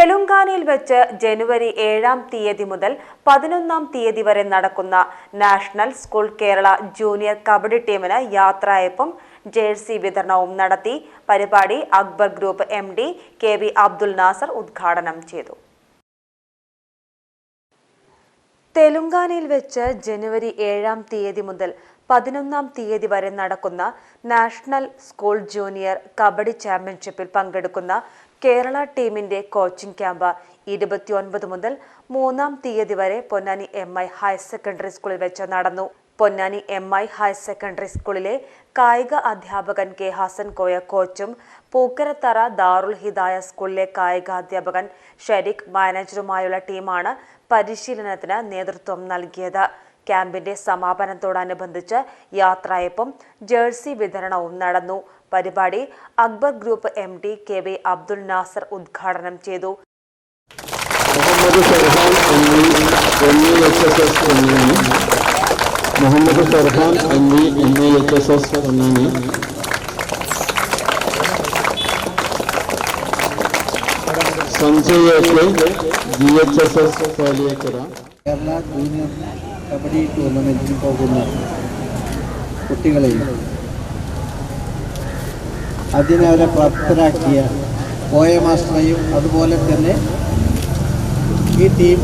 തെലുങ്കാനയിൽ വെച്ച് ജനുവരി ഏഴാം തീയതി മുതൽ പതിനൊന്നാം തീയതി വരെ നടക്കുന്ന national school Kerala junior kabaddi ടീമിന് യാത്രയപ്പും ജേഴ്സി വിതരണവും നടത്തി പരിപാടി Akbar group M D K V Abdul Nasar ഉദ്ഘാടനം ചെയ്തു. തെലുങ്കാനയിൽ വെച്ച് ജനുവരി ഏഴാം തീയതി മുതൽ പതിനൊന്നാം തീയതി വരെ നടക്കുന്ന നാഷണൽ സ്കൂൾ ജൂനിയർ കബഡി ചാമ്പ്യൻഷിപ്പിൽ പങ്കെടുക്കുന്ന കേരള ടീമിന്റെ കോച്ചിംഗ് ക്യാമ്പ് ഇരുപത്തിയൊൻപത് മുതൽ മൂന്നാം തീയതി വരെ Ponnani M I higher secondary സ്കൂളിൽ വെച്ച് നടന്നു. Ponnani M I higher secondary സ്കൂളിലെ കായിക അധ്യാപകൻ കെ ഹസൻ കോയ കോച്ചും പൂക്കരത്തറ ദാറുൽ ഹിദായ സ്കൂളിലെ കായിക അധ്യാപകൻ ഷെരീഖ് മാനേജറുമായുള്ള ടീമാണ് പരിശീലനത്തിന് നേതൃത്വം നൽകിയത്. ക്യാമ്പിന്റെ സമാപനത്തോടനുബന്ധിച്ച് യാത്രയപ്പും ജേഴ്സി വിതരണവും നടന്നു. പരിപാടി Akbar group M D K V Abdul Nasar ഉദ്ഘാടനം ചെയ്തു. Muhammad Muhammad Farhan M V M I H S S Ponnani Sanjay G H S S Paliyekkara. Kerala junior kabaddi ടൂർണമെന്റിന് പോകുന്ന കുട്ടികളെയും അതിനവരെ പ്രാപ്തരാക്കിയ പോയ മാസ്റ്ററെയും അതുപോലെ തന്നെ ഈ ടീം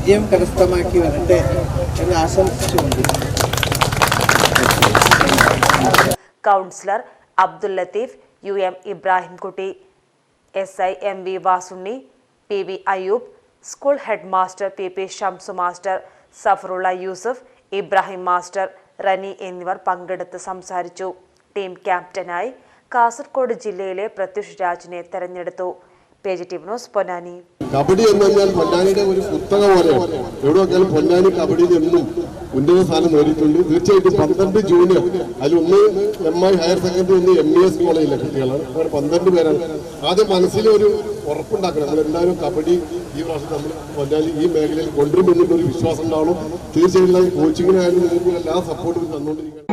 വിജയം കരസ്ഥമാക്കി വരട്ടെ എന്ന് ആശംസിച്ചുകൊണ്ട് councillor Abdul Latheef U M Ibrahimkutty S I M V Vasunni P V Ayyub school head master P P Shamsu master Safarulla Yusuf Ibrahim master Rani എന്നിവർ പങ്കെടുത്ത് സംസാരിച്ചു. ടീം ക്യാപ്റ്റനായി കാസർഗോഡ് ജില്ലയിലെ പ്രത്യുഷ് രാജിനെ തെരഞ്ഞെടുത്തു. Page T news Ponnani. Kabaddi എന്ന് പറഞ്ഞാൽ പൊന്നാനിയുടെ ഒരു പുസ്തകം പോലെ എവിടെ നോക്കിയാലും പൊന്നാനി കബഡിയിൽ എന്നും ഉന്നത സ്ഥാനം നേടിയിട്ടുണ്ട്. തീർച്ചയായിട്ടും പന്ത്രണ്ട് ജൂനിയർ അതിലൊന്ന് എം ഐ ഹയർ സെക്കൻഡറി ഒന്ന് എം ഇ എസ് കോളേജിലെ കുട്ടികളാണ്. പന്ത്രണ്ട് പേരാണ്. ആദ്യം മനസ്സിൽ ഒരു ഉറപ്പുണ്ടാക്കണം. നമ്മളെല്ലാവരും കബഡി ഈ പ്രാവശ്യം നമ്മൾ പൊന്നാനി ഈ മേഖലയിൽ കൊണ്ടുവരുമെന്നുള്ള ഒരു വിശ്വാസം ഉണ്ടാവണം. തീർച്ചയായിട്ടും കോച്ചിങ്ങിനായാലും എല്ലാ സപ്പോർട്ടും തന്നുകൊണ്ടിരിക്കണം